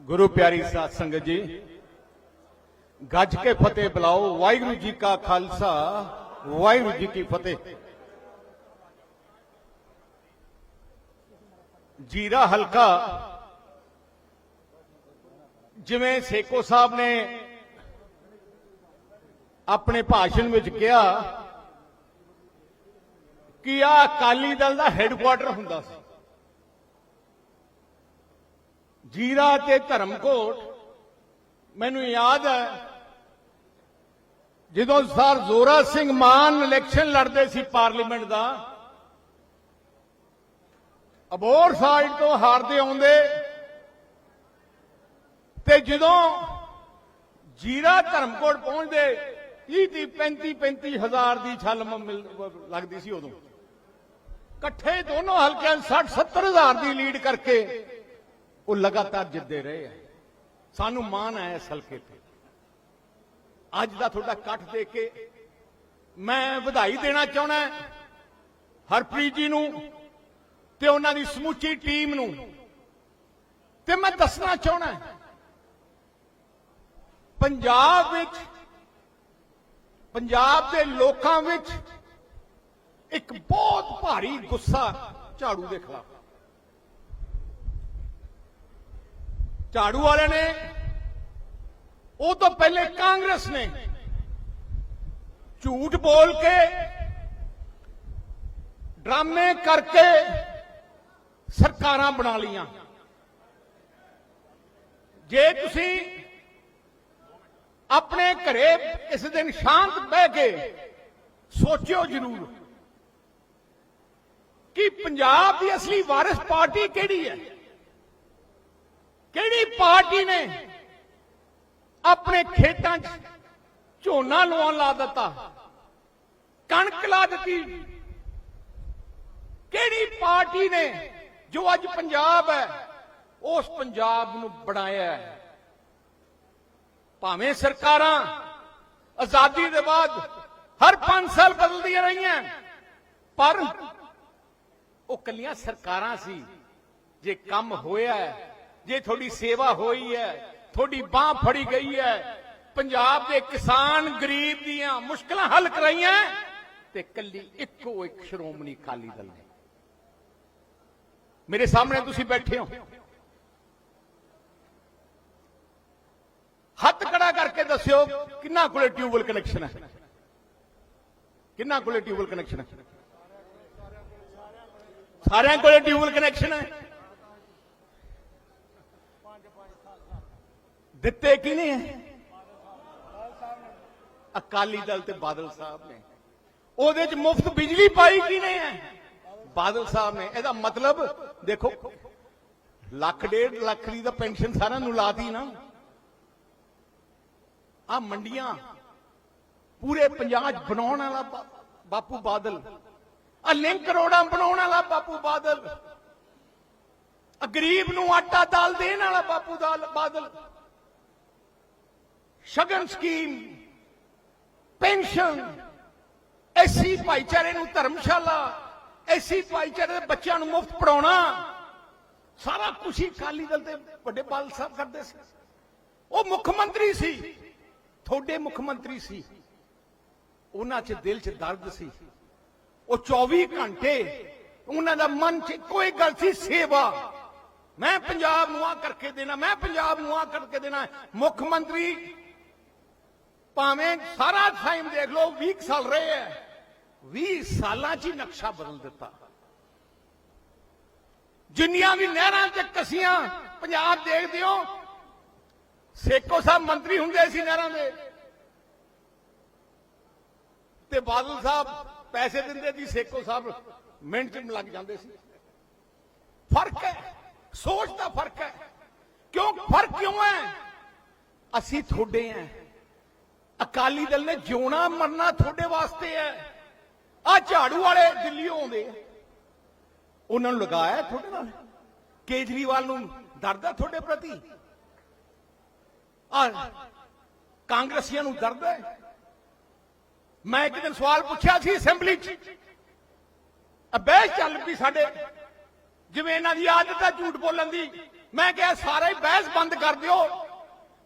ਗੁਰੂ ਪਿਆਰੀ ਸਾਧ ਸੰਗਤ ਜੀ, ਗੱਜ ਕੇ ਫਤਿਹ ਬੁਲਾਓ। ਵਾਹਿਗੁਰੂ ਜੀ ਕਾ ਖਾਲਸਾ, ਵਾਹਿਗੁਰੂ ਜੀ ਕੀ ਫਤਿਹ। ਜੀਰਾ ਹਲਕਾ, ਜਿਵੇਂ ਸੇਕੋ ਸਾਹਿਬ ਨੇ ਆਪਣੇ ਭਾਸ਼ਣ ਵਿੱਚ ਕਿਹਾ ਕਿ ਆ ਅਕਾਲੀ ਦਲ ਦਾ ਹੈੱਡਕੁਆਟਰ ਹੁੰਦਾ ਸੀ। ਜੀਰਾ ਤੇ ਧਰਮਕੋਟ ਮੈਨੂੰ ਯਾਦ ਹੈ, ਜਦੋਂ ਸਰ ਜ਼ੋਰਾ ਸਿੰਘ ਮਾਨ ਇਲੈਕਸ਼ਨ ਲੜਦੇ ਸੀ ਪਾਰਲੀਮੈਂਟ ਦਾ ਅਬੋਰ ਸਾਈਡ ਤੋਂ ਹਾਰਦੇ ਆਉਂਦੇ, ਤੇ ਜਦੋਂ ਜੀਰਾ ਧਰਮਕੋਟ ਪਹੁੰਚਦੇ 30 ਦੀ 35 35 ਹਜ਼ਾਰ ਦੀ ਛਲ ਲੱਗਦੀ ਸੀ ਉਦੋਂ। ਇਕੱਠੇ ਦੋਨੋਂ ਹਲਕਿਆਂ 60 70 ਹਜ਼ਾਰ ਦੀ ਲੀਡ ਕਰਕੇ ਉਹ ਲਗਾਤਾਰ ਜਿੱਤਦੇ ਰਹੇ ਆ। ਸਾਨੂੰ ਮਾਣ ਹੈ ਇਸ ਹਲਕੇ ਤੇ। ਅੱਜ ਦਾ ਤੁਹਾਡਾ ਇਕੱਠ ਦੇਖ ਕੇ ਮੈਂ ਵਧਾਈ ਦੇਣਾ ਚਾਹਣਾ ਹਰਪ੍ਰੀਤ ਜੀ ਨੂੰ ਤੇ ਉਹਨਾਂ ਦੀ ਸਮੁੱਚੀ ਟੀਮ ਨੂੰ। ਤੇ ਮੈਂ ਦੱਸਣਾ ਚਾਹਣਾ ਪੰਜਾਬ ਵਿੱਚ, ਪੰਜਾਬ ਦੇ ਲੋਕਾਂ ਵਿੱਚ ਇੱਕ ਬਹੁਤ ਭਾਰੀ ਗੁੱਸਾ ਝਾੜੂ ਦੇ ਖਿਲਾਫ। ਝਾੜੂ ਵਾਲੇ ਨੇ, ਉਹ ਤੋਂ ਪਹਿਲੇ ਕਾਂਗਰਸ ਨੇ ਝੂਠ ਬੋਲ ਕੇ ਡਰਾਮੇ ਕਰਕੇ ਸਰਕਾਰਾਂ ਬਣਾ ਲੀਆਂ ਜੇ ਤੁਸੀਂ ਆਪਣੇ ਘਰੇ ਇਸ ਦਿਨ ਸ਼ਾਂਤ ਬਹਿ ਕੇ ਸੋਚਿਓ ਜ਼ਰੂਰ ਕਿ ਪੰਜਾਬ ਦੀ ਅਸਲੀ ਵਾਰਿਸ ਪਾਰਟੀ ਕਿਹੜੀ ਹੈ? ਕਿਹੜੀ ਪਾਰਟੀ ਨੇ ਆਪਣੇ ਖੇਤਾਂ 'ਚ ਝੋਨਾ ਲਵਾਉਣ ਲਾ ਦਿੱਤਾ? ਕਣਕ ਲਾ ਦਿੱਤੀ। ਕਿਹੜੀ ਪਾਰਟੀ ਨੇ ਜੋ ਅੱਜ ਪੰਜਾਬ ਹੈ, ਉਸ ਪੰਜਾਬ ਨੂੰ ਬਣਾਇਆ ਹੈ? ਭਾਵੇਂ ਸਰਕਾਰਾਂ ਆਜ਼ਾਦੀ ਦੇ ਬਾਅਦ ਹਰ 5 ਸਾਲ ਬਦਲਦੀਆਂ ਰਹੀਆਂ, ਪਰ ਉਹ ਕੱਲੀਆਂ ਸਰਕਾਰਾਂ ਸੀ, ਜੇ ਕੰਮ ਹੋਇਆ ਜੇ ਤੁਹਾਡੀ ਸੇਵਾ ਹੋਈ ਹੈ, ਤੁਹਾਡੀ ਬਾਹ ਫੜੀ ਗਈ ਹੈ, ਪੰਜਾਬ ਦੇ ਕਿਸਾਨ ਗਰੀਬ ਦੀਆਂ ਮੁਸ਼ਕਲਾਂ ਹੱਲ ਕਰਾਈਆਂ, ਤੇ ਕੱਲੀ ਇੱਕੋ ਇੱਕ ਸ਼੍ਰੋਮਣੀ ਅਕਾਲੀ ਦਲ ਨੇ। ਮੇਰੇ ਸਾਹਮਣੇ ਤੁਸੀਂ ਬੈਠੇ ਹੋ। ਹੱਥ ਖੜਾ ਕਰਕੇ ਦੱਸਿਓ, ਕਿੰਨਾ ਕੋਲੇ ਟਿਊਬਲ ਕਨੈਕਸ਼ਨ ਹੈ? ਕਿੰਨਾ ਕੋਲੇ ਟਿਊਬਲ ਕਨੈਕਸ਼ਨ ਹੈ? ਸਾਰਿਆਂ ਕੋਲੇ ਟਿਊਬਲ ਕਨੈਕਸ਼ਨ ਹੈ? ਦਿੱਤੇ ਕਿਨੇ ਹੈ ਅਕਾਲੀ ਦਲ ਤੇ ਬਾਦਲ ਸਾਹਿਬ ਨੇ। ਉਹਦੇ ਚ ਮੁਫਤ ਬਿਜਲੀ ਪਾਈ ਕਿਨੇ ਹੈ ਬਾਦਲ ਸਾਹਿਬ ਨੇ। ਇਹਦਾ ਮਤਲਬ, ਦੇਖੋ, ਲੱਖ ਡੇਢ ਲੱਖ ਦੀ ਤਾਂ ਪੈਨਸ਼ਨ ਸਾਰਿਆਂ ਨੂੰ ਲਾਤੀ ਨਾ। ਆ ਮੰਡੀਆਂ ਪੂਰੇ ਪੰਜਾਬ ਬਣਾਉਣ ਵਾਲਾ ਬਾਪੂ ਬਾਦਲ। ਆ ਲਿੰਕ ਰੋਡਾਂ ਬਣਾਉਣ ਵਾਲਾ ਬਾਪੂ ਬਾਦਲ। ਆ ਗਰੀਬ ਨੂੰ ਆਟਾ ਦਾਲ ਦੇਣ ਵਾਲਾ ਬਾਪੂ ਦਾਲ ਬਾਦਲ। ਸ਼ਗਨ ਸਕੀਮ, ਪੈਨਸ਼ਨ, ਐਸੀ ਭਾਈਚਾਰੇ ਨੂੰ ਧਰਮਸ਼ਾਲਾ, ਐਸੀ ਭਾਈਚਾਰੇ ਦੇ ਬੱਚਿਆਂ ਨੂੰ ਮੁਫਤ ਪੜਾਉਣਾ ਸਾਰਾ ਕੁਝ ਹੀ ਅਕਾਲੀ ਦਲ ਦੇ ਵੱਡੇ ਬਾਲ ਸਾਹਿਬ ਕਰਦੇ ਸੀ। ਉਹ ਮੁੱਖ ਮੰਤਰੀ ਸੀ, ਤੁਹਾਡੇ ਮੁੱਖ ਮੰਤਰੀ ਸੀ। ਉਹਨਾਂ 'ਚ ਦਿਲ 'ਚ ਦਰਦ ਸੀ। ਉਹ 24 ਘੰਟੇ ਉਹਨਾਂ ਦਾ ਮਨ 'ਚ ਕੋਈ ਗੱਲ ਸੀ, ਸੇਵਾ। ਮੈਂ ਪੰਜਾਬ ਨੂੰ ਆ ਕਰਕੇ ਦੇਣਾ, ਮੈਂ ਪੰਜਾਬ ਨੂੰ ਆ ਕਰਕੇ ਦੇਣਾ। ਮੁੱਖ ਮੰਤਰੀ ਭਾਵੇਂ ਸਾਰਾ ਟਾਈਮ ਦੇਖ ਲਓ 20 ਸਾਲ ਰਹੇ ਹੈ। 20 ਸਾਲਾਂ 'ਚ ਹੀ ਨਕਸ਼ਾ ਬਦਲ ਦਿੱਤਾ। ਜਿੰਨੀਆਂ ਵੀ ਨਹਿਰਾਂ ਤੇ ਕਸੀਆਂ, ਪੰਜਾਬ ਦੇਖਦੇ ਹੋ ਸੇਕੋ ਸਾਹਿਬ ਮੰਤਰੀ ਹੁੰਦੇ ਸੀ ਨਹਿਰਾਂ ਦੇ। ਤੇ ਬਾਦਲ ਸਾਹਿਬ ਪੈਸੇ ਦਿੰਦੇ ਸੀ ਸੇਕੋ ਸਾਹਿਬ ਮਿੰਟ ਚ ਲੱਗ ਜਾਂਦੇ ਸੀ। ਫ਼ਰਕ ਹੈ, ਸੋਚ ਦਾ ਫ਼ਰਕ ਹੈ। ਕਿਉਂ ਫ਼ਰਕ ਕਿਉਂ ਹੈ? ਅਸੀਂ ਤੁਹਾਡੇ ਆ ਅਕਾਲੀ ਦਲ ਨੇ ਜਿਉਣਾ ਮਰਨਾ ਤੁਹਾਡੇ ਵਾਸਤੇ ਹੈ। ਆ ਝਾੜੂ ਵਾਲੇ ਦਿੱਲੀੋਂ ਆਉਂਦੇ ਉਹਨਾਂ ਨੂੰ ਲਗਾਇਆ ਤੁਹਾਡੇ ਨਾਲ? ਕੇਜਰੀਵਾਲ ਨੂੰ ਦਰਦ ਹੈ ਤੁਹਾਡੇ ਪ੍ਰਤੀ? ਆ ਕਾਂਗਰਸੀਆਂ ਨੂੰ ਦਰਦ ਹੈ? ਮੈਂ ਇੱਕ ਦਿਨ ਸਵਾਲ ਪੁੱਛਿਆ ਸੀ ਅਸੈਂਬਲੀ 'ਚ। ਅਬੇ ਚੱਲ ਵੀ ਸਾਡੇ। ਜਿਵੇਂ ਇਹਨਾਂ ਦੀ ਆਦਤ ਹੈ ਝੂਠ ਬੋਲਣ ਦੀ। ਮੈਂ ਕਿਹਾ, ਸਾਰੇ ਹੀ ਬਹਿਸ ਬੰਦ ਕਰ ਦਿਓ।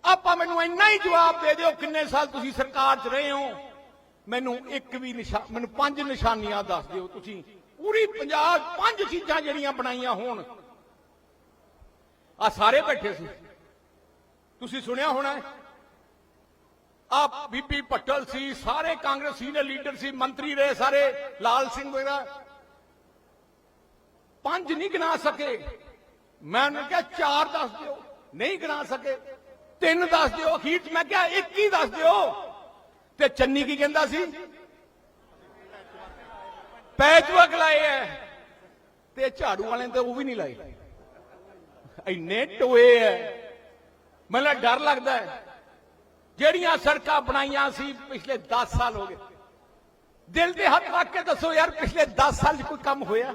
ਆਪਾਂ ਮੈਨੂੰ ਇੰਨਾ ਹੀ ਜਵਾਬ ਦੇ ਦਿਓ ਕਿੰਨੇ ਸਾਲ ਤੁਸੀਂ ਸਰਕਾਰ 'ਚ ਰਹੇ ਹੋ। ਮੈਨੂੰ ਇੱਕ ਵੀ ਨਿਸ਼ਾਨ ਮੈਨੂੰ ਪੰਜ ਨਿਸ਼ਾਨੀਆਂ ਦੱਸ ਦਿਓ ਤੁਸੀਂ। ਪੂਰੀ ਪੰਜਾਬ ਪੰਜ ਚੀਜ਼ਾਂ ਜਿਹੜੀਆਂ ਬਣਾਈਆਂ ਹੋਣ। ਆ ਸਾਰੇ ਬੈਠੇ ਸੀ। ਤੁਸੀਂ ਸੁਣਿਆ ਹੋਣਾ ਆ ਬੀਬੀ ਪਟਲ ਸੀ, ਸਾਰੇ ਕਾਂਗਰਸ ਸੀਨੀਅਰ ਲੀਡਰ ਸੀ, ਮੰਤਰੀ ਰਹੇ ਸਾਰੇ, ਲਾਲ ਸਿੰਘ ਵਗੈਰਾ ਪੰਜ ਨਹੀਂ ਗਿਣਾ ਸਕੇ। ਮੈਂ ਉਹਨੂੰ ਕਿਹਾ ਚਾਰ ਦੱਸ ਦਿਓ। ਨਹੀਂ ਗਿਣਾ ਸਕੇ। ਤਿੰਨ ਦੱਸ ਦਿਓ, ਅਖੀਰ 'ਚ ਮੈਂ ਕਿਹਾ ਇੱਕ ਹੀ ਦੱਸ ਦਿਓ। ਤੇ ਚੰਨੀ ਕੀ ਕਹਿੰਦਾ ਸੀ? ਪੈਚਵਰਕ ਲਾਏ ਐ। ਤੇ ਝਾੜੂ ਵਾਲੇ ਤੇ ਉਹ ਵੀ ਨਹੀਂ ਲਾਏ। ਇੰਨੇ ਟੋਏ ਐ। ਮੈਨੂੰ ਡਰ ਲੱਗਦਾ ਹੈ ਜਿਹੜੀਆਂ ਸੜਕਾਂ ਬਣਾਈਆਂ ਸੀ ਪਿਛਲੇ 10 ਸਾਲ ਹੋ ਗਏ। ਦਿਲ ਦੇ ਹੱਥ ਰੱਖ ਕੇ ਦੱਸੋ ਯਾਰ, ਪਿਛਲੇ 10 ਸਾਲ 'ਚ ਕੋਈ ਕੰਮ ਹੋਇਆ?